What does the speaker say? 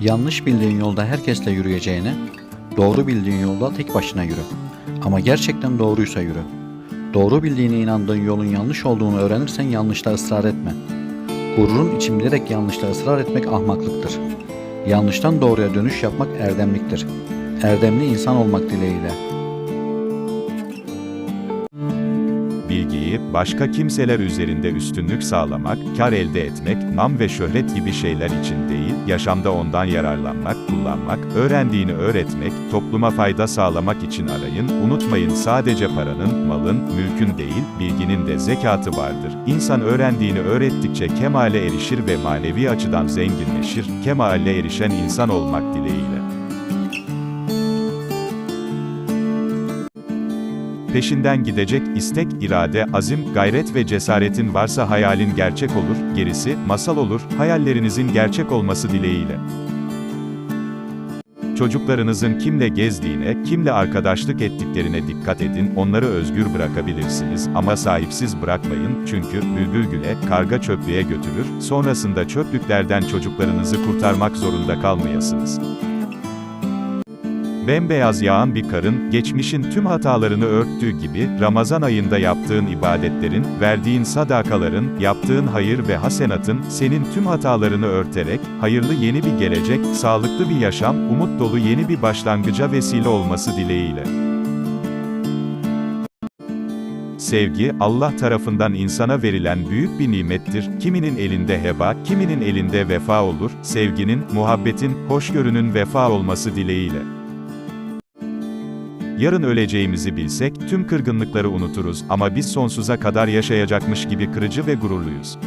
Yanlış bildiğin yolda herkesle yürüyeceğine, doğru bildiğin yolda tek başına yürü. Ama gerçekten doğruysa yürü. Doğru bildiğine inandığın yolun yanlış olduğunu öğrenirsen yanlışta ısrar etme. Gururun için bilerek yanlışta ısrar etmek ahmaklıktır. Yanlıştan doğruya dönüş yapmak erdemliktir. Erdemli insan olmak dileğiyle. Bilgiyi başka kimseler üzerinde üstünlük sağlamak, kar elde etmek, nam ve şöhret gibi şeyler için değil, yaşamda ondan yararlanmak, kullanmak, öğrendiğini öğretmek, topluma fayda sağlamak için arayın. Unutmayın sadece paranın, malın, mülkün değil, bilginin de zekatı vardır. İnsan öğrendiğini öğrettikçe kemale erişir ve manevi açıdan zenginleşir. Kemale erişen insan olmak dileğiyle. Peşinden gidecek istek, irade, azim, gayret ve cesaretin varsa hayalin gerçek olur, gerisi masal olur. Hayallerinizin gerçek olması dileğiyle. Çocuklarınızın kimle gezdiğine, kimle arkadaşlık ettiklerine dikkat edin, onları özgür bırakabilirsiniz ama sahipsiz bırakmayın, çünkü bülbül güle, karga çöplüğe götürür, sonrasında çöplüklerden çocuklarınızı kurtarmak zorunda kalmayasınız. Bembeyaz yağan bir karın, geçmişin tüm hatalarını örttüğü gibi, Ramazan ayında yaptığın ibadetlerin, verdiğin sadakaların, yaptığın hayır ve hasenatın, senin tüm hatalarını örterek, hayırlı yeni bir gelecek, sağlıklı bir yaşam, umut dolu yeni bir başlangıca vesile olması dileğiyle. Sevgi, Allah tarafından insana verilen büyük bir nimettir. Kiminin elinde heba, kiminin elinde vefa olur. Sevginin, muhabbetin, hoşgörünün vefa olması dileğiyle. Yarın öleceğimizi bilsek, tüm kırgınlıkları unuturuz ama biz sonsuza kadar yaşayacakmış gibi kırıcı ve gururluyuz.